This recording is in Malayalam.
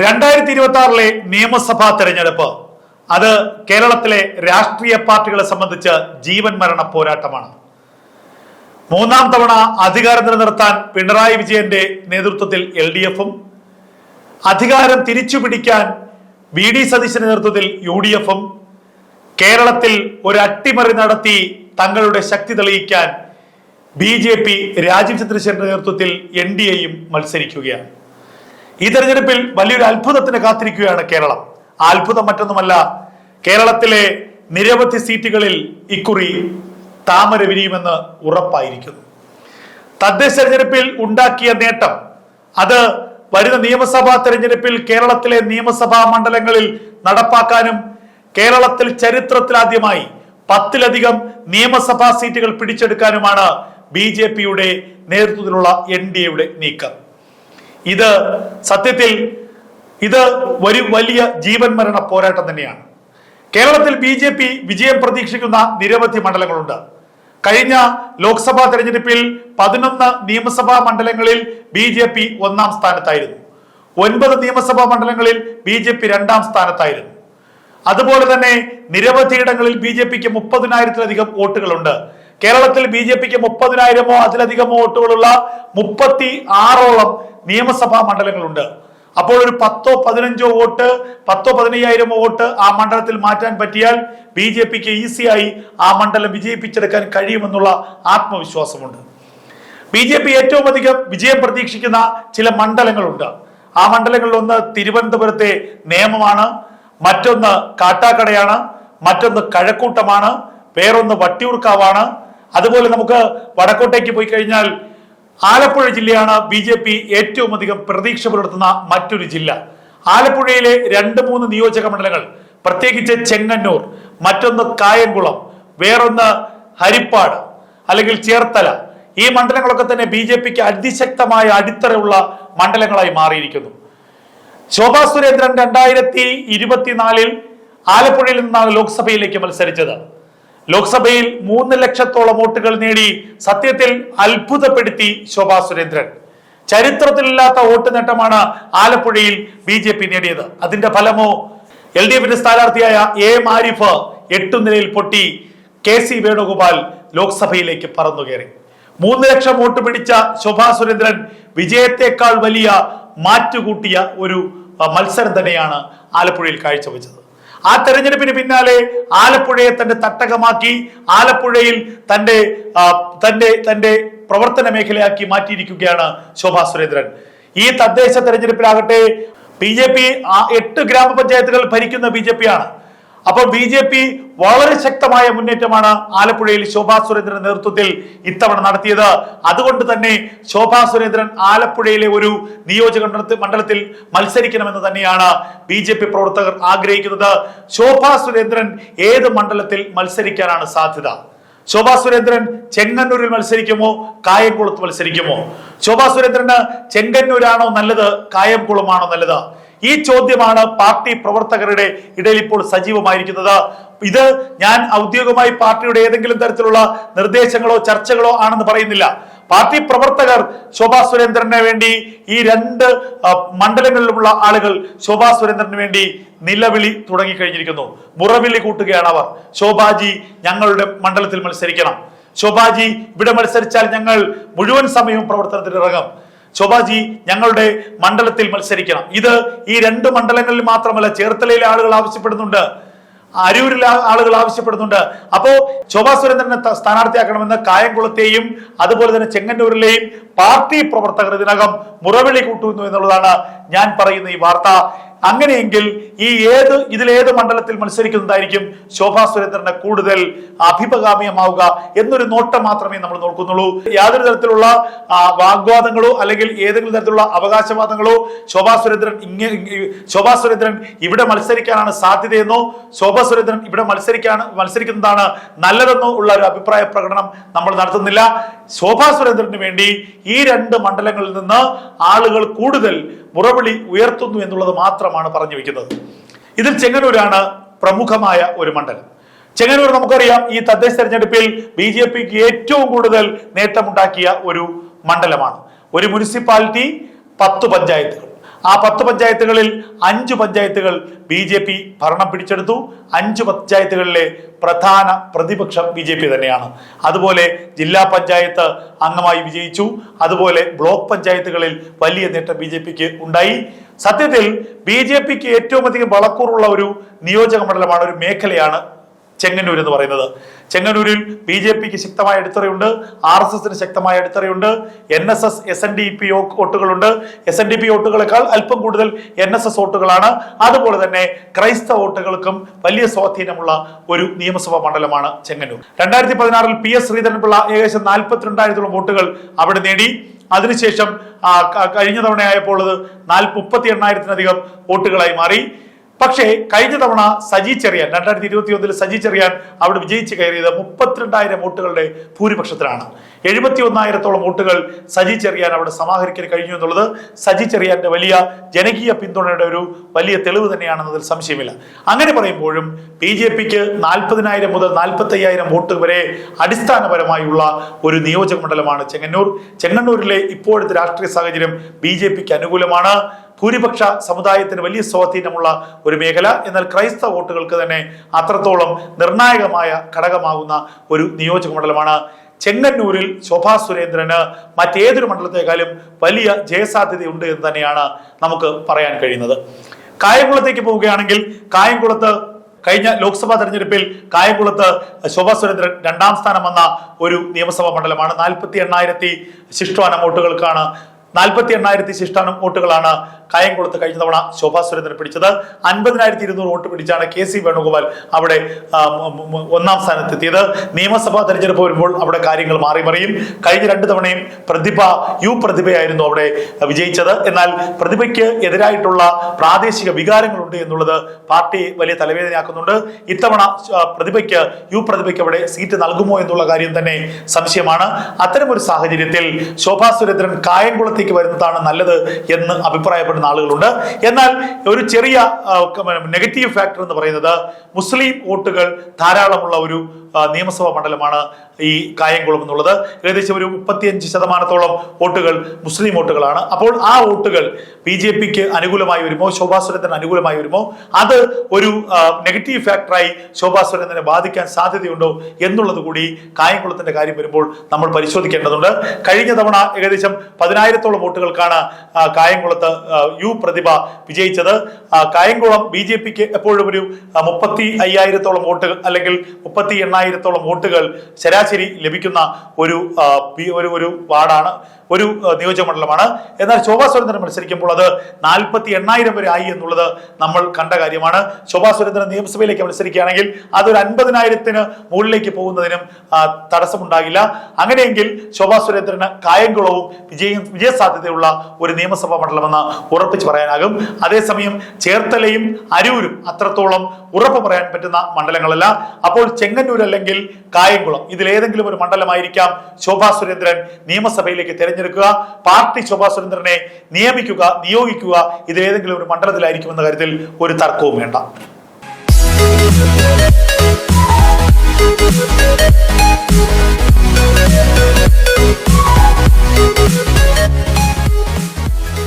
രണ്ടായിരത്തി ഇരുപത്തി ആറിലെ നിയമസഭാ തെരഞ്ഞെടുപ്പ്. അത് കേരളത്തിലെ രാഷ്ട്രീയ പാർട്ടികളെ സംബന്ധിച്ച് ജീവൻ മരണ പോരാട്ടമാണ്. മൂന്നാം തവണ അധികാരം നിലനിർത്താൻ പിണറായി വിജയന്റെ നേതൃത്വത്തിൽ എൽ ഡി എഫും. അധികാരം തിരിച്ചുപിടിക്കാൻ വി ഡി സതീശന്റെ നേതൃത്വത്തിൽ യു ഡി എഫും. കേരളത്തിൽ ഒരു അട്ടിമറി നടത്തി തങ്ങളുടെ ശക്തി തെളിയിക്കാൻ ബി ജെ പി രാജീവ് ചന്ദ്രശേഖരന്റെ നേതൃത്വത്തിൽ എൻ ഡി എയും മത്സരിക്കുകയാണ്. ഈ തെരഞ്ഞെടുപ്പിൽ വലിയൊരു അത്ഭുതത്തിന് കാത്തിരിക്കുകയാണ് കേരളം. ആ അത്ഭുതം മറ്റൊന്നുമല്ല കേരളത്തിലെ നിരവധി സീറ്റുകളിൽ ഇക്കുറി താമര വിരിയുമെന്ന് ഉറപ്പായിരിക്കുന്നു. തദ്ദേശ തെരഞ്ഞെടുപ്പിൽ ഉണ്ടാക്കിയ നേട്ടം അത് വരുന്ന നിയമസഭാ തെരഞ്ഞെടുപ്പിൽ കേരളത്തിലെ നിയമസഭാ മണ്ഡലങ്ങളിൽ നടപ്പാക്കാനും കേരളത്തിൽ ചരിത്രത്തിലാദ്യമായി പത്തിലധികം നിയമസഭാ സീറ്റുകൾ പിടിച്ചെടുക്കാനുമാണ് ബി ജെ പിയുടെ നേതൃത്വത്തിലുള്ള എൻ ഡി എയുടെ നീക്കം. ഇത് സത്യത്തിൽ ഇത് ഒരു വലിയ ജീവൻ മരണ പോരാട്ടം തന്നെയാണ്. കേരളത്തിൽ ബി ജെ പി വിജയം പ്രതീക്ഷിക്കുന്ന നിരവധി മണ്ഡലങ്ങളുണ്ട്. കഴിഞ്ഞ ലോക്സഭാ തെരഞ്ഞെടുപ്പിൽ പതിനൊന്ന് നിയമസഭാ മണ്ഡലങ്ങളിൽ ബി ജെ പി ഒന്നാം സ്ഥാനത്തായിരുന്നു. ഒൻപത് നിയമസഭാ മണ്ഡലങ്ങളിൽ ബി ജെ പി രണ്ടാം സ്ഥാനത്തായിരുന്നു. അതുപോലെ തന്നെ നിരവധി ഇടങ്ങളിൽ ബി ജെ പിക്ക് മുപ്പതിനായിരത്തിലധികം വോട്ടുകളുണ്ട്. കേരളത്തിൽ ബി ജെ പിക്ക് മുപ്പതിനായിരമോ അതിലധികമോ വോട്ടുകളുള്ള മുപ്പത്തി ആറോളം നിയമസഭാ മണ്ഡലങ്ങളുണ്ട്. അപ്പോൾ ഒരു പത്തോ പതിനഞ്ചോ വോട്ട് പത്തോ പതിനയ്യായിരമോ വോട്ട് ആ മണ്ഡലത്തിൽ മാറ്റാൻ പറ്റിയാൽ ബി ജെ പിക്ക് ഈസിയായി ആ മണ്ഡലം വിജയിപ്പിച്ചെടുക്കാൻ കഴിയുമെന്നുള്ള ആത്മവിശ്വാസമുണ്ട്. ബി ജെ പി ഏറ്റവും അധികം വിജയം പ്രതീക്ഷിക്കുന്ന ചില മണ്ഡലങ്ങളുണ്ട്. ആ മണ്ഡലങ്ങളിൽ ഒന്ന് തിരുവനന്തപുരത്തെ നിയമമാണ് മറ്റൊന്ന് കാട്ടാക്കടയാണ് മറ്റൊന്ന് കഴക്കൂട്ടമാണ് വേറൊന്ന് വട്ടിയൂർക്കാവാണ്. അതുപോലെ നമുക്ക് വടക്കോട്ടേക്ക് പോയി കഴിഞ്ഞാൽ ആലപ്പുഴ ജില്ലയാണ് ബി ജെ പി ഏറ്റവും അധികം പ്രതീക്ഷ പുലർത്തുന്ന മറ്റൊരു ജില്ല. ആലപ്പുഴയിലെ രണ്ട് മൂന്ന് നിയോജക മണ്ഡലങ്ങൾ പ്രത്യേകിച്ച് ചെങ്ങന്നൂർ മറ്റൊന്ന് കായംകുളം വേറൊന്ന് ഹരിപ്പാട് അല്ലെങ്കിൽ ചേർത്തല. ഈ മണ്ഡലങ്ങളൊക്കെ തന്നെ ബി ജെ പിക്ക് അതിശക്തമായ അടിത്തറയുള്ള മണ്ഡലങ്ങളായി മാറിയിരിക്കുന്നു. ശോഭാ സുരേന്ദ്രൻ രണ്ടായിരത്തി ഇരുപത്തിനാലിൽ ആലപ്പുഴയിൽ നിന്നാണ് ലോക്സഭയിലേക്ക് മത്സരിച്ചത്. ലോക്സഭയിൽ മൂന്ന് ലക്ഷത്തോളം വോട്ടുകൾ നേടി സത്യത്തിൽ അത്ഭുതപ്പെടുത്തി ശോഭാ സുരേന്ദ്രൻ. ചരിത്രത്തിലില്ലാത്ത വോട്ട് നേട്ടമാണ് ആലപ്പുഴയിൽ ബി ജെ പി നേടിയത്. അതിന്റെ ഫലമോ എൽ ഡി എഫിന്റെ സ്ഥാനാർത്ഥിയായ എ മാരിഫ് എട്ടു നിലയിൽ പൊട്ടി കെ സി വേണുഗോപാൽ ലോക്സഭയിലേക്ക് പറന്നു കയറി. മൂന്ന് ലക്ഷം വോട്ട് പിടിച്ച ശോഭാ സുരേന്ദ്രൻ വിജയത്തെക്കാൾ വലിയ മാറ്റുകൂട്ടിയ ഒരു മത്സരം തന്നെയാണ് ആലപ്പുഴയിൽ കാഴ്ചവെച്ചത്. ആ തെരഞ്ഞെടുപ്പിന് പിന്നാലെ ആലപ്പുഴയെ തന്റെ തട്ടകമാക്കി ആലപ്പുഴയിൽ തന്റെ തന്റെ തന്റെ പ്രവർത്തന മേഖലയാക്കി മാറ്റിയിരിക്കുകയാണ് ശോഭാ സുരേന്ദ്രൻ. ഈ തദ്ദേശ തെരഞ്ഞെടുപ്പിലാകട്ടെ ബി ജെ പി എട്ട് ഗ്രാമപഞ്ചായത്തുകൾ ഭരിക്കുന്ന ബി ജെ പി ആണ്. അപ്പോൾ ബി ജെ പി വളരെ ശക്തമായ മുന്നേറ്റമാണ് ആലപ്പുഴയിൽ ശോഭാ സുരേന്ദ്രൻ നേതൃത്വത്തിൽ ഇത്തവണ നടത്തിയത്. അതുകൊണ്ട് തന്നെ ശോഭാ സുരേന്ദ്രൻ ആലപ്പുഴയിലെ ഒരു നിയോജക മണ്ഡലത്തിൽ- മത്സരിക്കണമെന്ന് തന്നെയാണ് ബി ജെ പി പ്രവർത്തകർ ആഗ്രഹിക്കുന്നത്. ശോഭാ സുരേന്ദ്രൻ ഏത് മണ്ഡലത്തിൽ മത്സരിക്കാനാണ് സാധ്യത? ശോഭാ സുരേന്ദ്രൻ ചെങ്ങന്നൂരിൽ മത്സരിക്കുമോ? കായംകുളത്ത് മത്സരിക്കുമോ? ശോഭാ സുരേന്ദ്രന് ചെങ്ങന്നൂരാണോ നല്ലത്? കായംകുളമാണോ നല്ലത്? ഈ ചോദ്യമാണ് പാർട്ടി പ്രവർത്തകരുടെ ഇടയിൽ ഇപ്പോൾ സജീവമായിരിക്കുന്നത്. ഇത് ഞാൻ ഔദ്യോഗികമായി പാർട്ടിയുടെ ഏതെങ്കിലും തരത്തിലുള്ള നിർദ്ദേശങ്ങളോ ചർച്ചകളോ ആണെന്ന് പറയുന്നില്ല. പാർട്ടി പ്രവർത്തകർ ശോഭാ സുരേന്ദ്രന് വേണ്ടി ഈ രണ്ട് മണ്ഡലങ്ങളിലുമുള്ള ആളുകൾ ശോഭാ സുരേന്ദ്രന് വേണ്ടി നിലവിളി തുടങ്ങി കഴിഞ്ഞിരിക്കുന്നു മുറവിളി കൂട്ടുകയാണ് അവർ. ശോഭാജി ഞങ്ങളുടെ മണ്ഡലത്തിൽ മത്സരിക്കണം. ശോഭാജി ഇവിടെ മത്സരിച്ചാൽ ഞങ്ങൾ മുഴുവൻ സമയവും പ്രവർത്തനത്തിൽ ഇറങ്ങും ശോഭാജി ഞങ്ങളുടെ മണ്ഡലത്തിൽ മത്സരിക്കണം. ഇത് ഈ രണ്ട് മണ്ഡലങ്ങളിൽ മാത്രമല്ല ചേർത്തലയിലെ ആളുകൾ ആവശ്യപ്പെടുന്നുണ്ട്. അരൂരിലെ ആളുകൾ ആവശ്യപ്പെടുന്നുണ്ട്. അപ്പോ ശോഭാ സുരേന്ദ്രനെ സ്ഥാനാർത്ഥിയാക്കണമെന്ന് കായംകുളത്തെയും അതുപോലെ തന്നെ ചെങ്ങന്നൂരിലെയും പാർട്ടി പ്രവർത്തകർ ഇതിനകം മുറവിളി കൂട്ടുന്നു എന്നുള്ളതാണ് ഞാൻ പറയുന്ന ഈ വാർത്ത. അങ്ങനെയെങ്കിൽ ഈ ഏത് ഇതിലേത് മണ്ഡലത്തിൽ മത്സരിക്കുന്നതായിരിക്കും ശോഭാ സുരേന്ദ്രന് കൂടുതൽ അഭിപകാമ്യമാവുക എന്നൊരു നോട്ടം മാത്രമേ നമ്മൾ നോക്കുന്നുള്ളൂ. യാതൊരു തരത്തിലുള്ള വാഗ്വാദങ്ങളോ അല്ലെങ്കിൽ ഏതെങ്കിലും തരത്തിലുള്ള അവകാശവാദങ്ങളോ ശോഭാ സുരേന്ദ്രൻ ഇങ്ങനെ ശോഭാ സുരേന്ദ്രൻ ഇവിടെ മത്സരിക്കാനാണ് സാധ്യതയെന്നോ ശോഭാ സുരേന്ദ്രൻ ഇവിടെ മത്സരിക്കാൻ മത്സരിക്കുന്നതാണ് നല്ലതെന്നോ ഉള്ള ഒരു അഭിപ്രായ പ്രകടനം നമ്മൾ നടത്തുന്നില്ല. ശോഭാ സുരേന്ദ്രന് വേണ്ടി ഈ രണ്ട് മണ്ഡലങ്ങളിൽ നിന്ന് ആളുകൾ കൂടുതൽ മുറവിളി ഉയർത്തുന്നു എന്നുള്ളത് മാത്രമാണ് പറഞ്ഞു വെക്കുന്നത് ഇതിൽ ചെങ്ങന്നൂരാണ് പ്രമുഖമായ ഒരു മണ്ഡലം. ചെങ്ങന്നൂർ നമുക്കറിയാം ഈ തദ്ദേശ തെരഞ്ഞെടുപ്പിൽ ബി ജെ പിക്ക് ഏറ്റവും കൂടുതൽ നേട്ടമുണ്ടാക്കിയ ഒരു മണ്ഡലമാണ്. ഒരു മുനിസിപ്പാലിറ്റി പത്ത് പഞ്ചായത്തുകൾ. ആ പത്ത് പഞ്ചായത്തുകളിൽ അഞ്ച് പഞ്ചായത്തുകൾ ബി ജെ പി ഭരണം പിടിച്ചെടുത്തു. അഞ്ച് പഞ്ചായത്തുകളിലെ പ്രധാന പ്രതിപക്ഷം ബി ജെ പി തന്നെയാണ്. അതുപോലെ ജില്ലാ പഞ്ചായത്ത് അംഗമായി വിജയിച്ചു. അതുപോലെ ബ്ലോക്ക് പഞ്ചായത്തുകളിൽ വലിയ നേട്ടം ബി ജെ പിക്ക് ഉണ്ടായി. സത്യത്തിൽ ബി ജെ പിക്ക് ഏറ്റവും അധികം വളക്കൂറുള്ള ഒരു നിയോജക മണ്ഡലമാണ് ഒരു മേഖലയാണ് ചെങ്ങന്നൂർ എന്ന് പറയുന്നത്. ചെങ്ങന്നൂരിൽ ബി ജെ പിക്ക് ശക്തമായ അടിത്തറയുണ്ട്. ആർ എസ് എസിന് ശക്തമായ അടിത്തറയുണ്ട്. N S S S N D P വോട്ടുകളുണ്ട്. S N D P വോട്ടുകളെക്കാൾ അല്പം കൂടുതൽ എൻ എസ് എസ് വോട്ടുകളാണ്. അതുപോലെ തന്നെ ക്രൈസ്തവ വോട്ടുകൾക്കും വലിയ സ്വാധീനമുള്ള ഒരു നിയമസഭാ മണ്ഡലമാണ് ചെങ്ങന്നൂർ. രണ്ടായിരത്തി പതിനാറിൽ പി എസ് ശ്രീധരൻപിള്ള ഏകദേശം നാൽപ്പത്തിരണ്ടായിരത്തോളം വോട്ടുകൾ അവിടെ നേടി. അതിനുശേഷം കഴിഞ്ഞ തവണയായപ്പോൾ അത് മുപ്പത്തി എണ്ണായിരത്തിനധികം വോട്ടുകളായി മാറി. പക്ഷേ കഴിഞ്ഞ തവണ സജി ചെറിയാൻ രണ്ടായിരത്തി ഇരുപത്തി ഒന്നിൽ സജി ചെറിയാൻ അവിടെ വിജയിച്ച് കയറിയത് മുപ്പത്തിരണ്ടായിരം വോട്ടുകളുടെ ഭൂരിപക്ഷത്തിലാണ്. എഴുപത്തി ഒന്നായിരത്തോളം വോട്ടുകൾ സജി ചെറിയാൻ അവിടെ സമാഹരിക്കാൻ കഴിഞ്ഞു എന്നുള്ളത് സജി ചെറിയാന്റെ വലിയ ജനകീയ പിന്തുണയുടെ ഒരു വലിയ തെളിവ് തന്നെയാണെന്നതിൽ സംശയമില്ല. അങ്ങനെ പറയുമ്പോഴും ബി ജെ പിക്ക് നാൽപ്പതിനായിരം മുതൽ നാൽപ്പത്തി അയ്യായിരം വോട്ട് വരെ അടിസ്ഥാനപരമായുള്ള ഒരു നിയോജക മണ്ഡലമാണ് ചെങ്ങന്നൂർ. ചെങ്ങന്നൂരിലെ ഇപ്പോഴത്തെ രാഷ്ട്രീയ സാഹചര്യം ബി ജെ പിക്ക് അനുകൂലമാണ്. ഭൂരിപക്ഷ സമുദായത്തിന് വലിയ സ്വാധീനമുള്ള ഒരു മേഖല. എന്നാൽ ക്രൈസ്തവ വോട്ടുകൾക്ക് തന്നെ അത്രത്തോളം നിർണായകമായ ഘടകമാകുന്ന ഒരു നിയോജക മണ്ഡലമാണ്. ചെങ്ങന്നൂരിൽ ശോഭാ സുരേന്ദ്രന് മറ്റേതൊരു മണ്ഡലത്തെക്കാളും വലിയ ജയസാധ്യതയുണ്ട് എന്ന് തന്നെയാണ് നമുക്ക് പറയാൻ കഴിയുന്നത്. കായംകുളത്തേക്ക് പോവുകയാണെങ്കിൽ കായംകുളത്ത് കഴിഞ്ഞ ലോക്സഭാ തെരഞ്ഞെടുപ്പിൽ കായംകുളത്ത് ശോഭാ സുരേന്ദ്രൻ രണ്ടാം സ്ഥാനം വന്ന ഒരു നിയമസഭാ മണ്ഡലമാണ്. നാൽപ്പത്തി എണ്ണായിരത്തി ശിഷ്ടാനം വോട്ടുകൾക്കാണ് നാൽപ്പത്തി എണ്ണായിരത്തി ശിഷ്ടാനം വോട്ടുകളാണ് കായംകുളത്ത് കഴിഞ്ഞ തവണ ശോഭാ സുരേന്ദ്രൻ പിടിച്ചത് അൻപതിനായിരത്തി ഇരുന്നൂറ് വോട്ട് പിടിച്ചാണ് കെ സി വേണുഗോപാൽ അവിടെ ഒന്നാം സ്ഥാനത്തെത്തിയത്. നിയമസഭാ തെരഞ്ഞെടുപ്പ് വരുമ്പോൾ അവിടെ കാര്യങ്ങൾ മാറി മറിയും. കഴിഞ്ഞ രണ്ട് തവണയും പ്രതിഭ യു പ്രതിഭയായിരുന്നു അവിടെ വിജയിച്ചത്. എന്നാൽ പ്രതിഭയ്ക്ക് എതിരായിട്ടുള്ള പ്രാദേശിക വികാരങ്ങളുണ്ട് എന്നുള്ളത് പാർട്ടി വലിയ തലവേദനയാക്കുന്നുണ്ട്. ഇത്തവണ പ്രതിഭയ്ക്ക് യു പ്രതിഭയ്ക്ക് അവിടെ സീറ്റ് നൽകുമോ എന്നുള്ള കാര്യം തന്നെ സംശയമാണ്. അത്തരമൊരു സാഹചര്യത്തിൽ ശോഭാ സുരേന്ദ്രൻ കായംകുളത്തേക്ക് വരുന്നതാണ് നല്ലത് എന്ന് അഭിപ്രായപ്പെടുന്ന. ആളുകളുണ്ട്. എന്നാൽ ഒരു ചെറിയ നെഗറ്റീവ് ഫാക്ടർ എന്ന് പറയുന്നത് മുസ്ലിം വോട്ടുകൾ ധാരാളമുള്ള ഒരു നിയമസഭാ മണ്ഡലമാണ് ഈ കായംകുളം എന്നുള്ളത്. ഏകദേശം ഒരു മുപ്പത്തിയഞ്ച് ശതമാനത്തോളം വോട്ടുകൾ മുസ്ലിം വോട്ടുകളാണ്. അപ്പോൾ ആ വോട്ടുകൾ ബി ജെ പിക്ക് അനുകൂലമായി വരുമോ? ശോഭാ സുരേന്ദ്രൻ അനുകൂലമായി വരുമോ? അത് ഒരു നെഗറ്റീവ് ഫാക്ടറായി ശോഭാ സുരേന്ദ്രനെ ബാധിക്കാൻ സാധ്യതയുണ്ടോ എന്നുള്ളത് കൂടി കായംകുളത്തിന്റെ കാര്യം വരുമ്പോൾ നമ്മൾ പരിശോധിക്കേണ്ടതുണ്ട്. കഴിഞ്ഞ തവണ ഏകദേശം പതിനായിരത്തോളം വോട്ടുകൾക്കാണ് കായംകുളത്ത് യു പ്രതിഭ വിജയിച്ചത്. കായംകുളം ബി ജെ പിക്ക് എപ്പോഴും ഒരു മുപ്പത്തി അയ്യായിരത്തോളം വോട്ടുകൾ അല്ലെങ്കിൽ മുപ്പത്തി എണ്ണായിരത്തോളം വോട്ടുകൾ ശരാശരി ലഭിക്കുന്ന ഒരു ഒരു ഒരു വാർഡാണ് ഒരു നിയോജകമണ്ഡലമാണ് നിയോജക മണ്ഡലമാണ്. എന്നാൽ ശോഭാ സുരേന്ദ്രൻ മത്സരിക്കുമ്പോൾ അത് നാൽപ്പത്തി എണ്ണായിരം വരെ ആയി എന്നുള്ളത് നമ്മൾ കണ്ട കാര്യമാണ്. ശോഭാ സുരേന്ദ്രൻ നിയമസഭയിലേക്ക് മത്സരിക്കുകയാണെങ്കിൽ അതൊരു അൻപതിനായിരത്തിന് മുകളിലേക്ക് പോകുന്നതിനും തടസ്സമുണ്ടാകില്ല. അങ്ങനെയെങ്കിൽ ശോഭാ സുരേന്ദ്രന് കായംകുളവും വിജയം വിജയസാധ്യതയുള്ള ഒരു നിയമസഭാ മണ്ഡലമെന്ന് ഉറപ്പിച്ച് പറയാനാകും. അതേസമയം ചേർത്തലയും അരൂരും അത്രത്തോളം ഉറപ്പ് പറയാൻ പറ്റുന്ന മണ്ഡലങ്ങളല്ല. അപ്പോൾ ചെങ്ങന്നൂർ അല്ലെങ്കിൽ കായംകുളം. ഇതിലേതെങ്കിലും ഒരു മണ്ഡലമായിരിക്കാം ശോഭാ സുരേന്ദ്രൻ നിയമസഭയിലേക്ക് തിരഞ്ഞെടുക്കുക. പാർട്ടി ശോഭാ സുരേന്ദ്രനെ നിയമിക്കുക നിയോഗിക്കുക. ഇതിലേതെങ്കിലും ഒരു മണ്ഡലത്തിലായിരിക്കുമെന്ന കാര്യത്തിൽ ഒരു തർക്കവും വേണ്ട.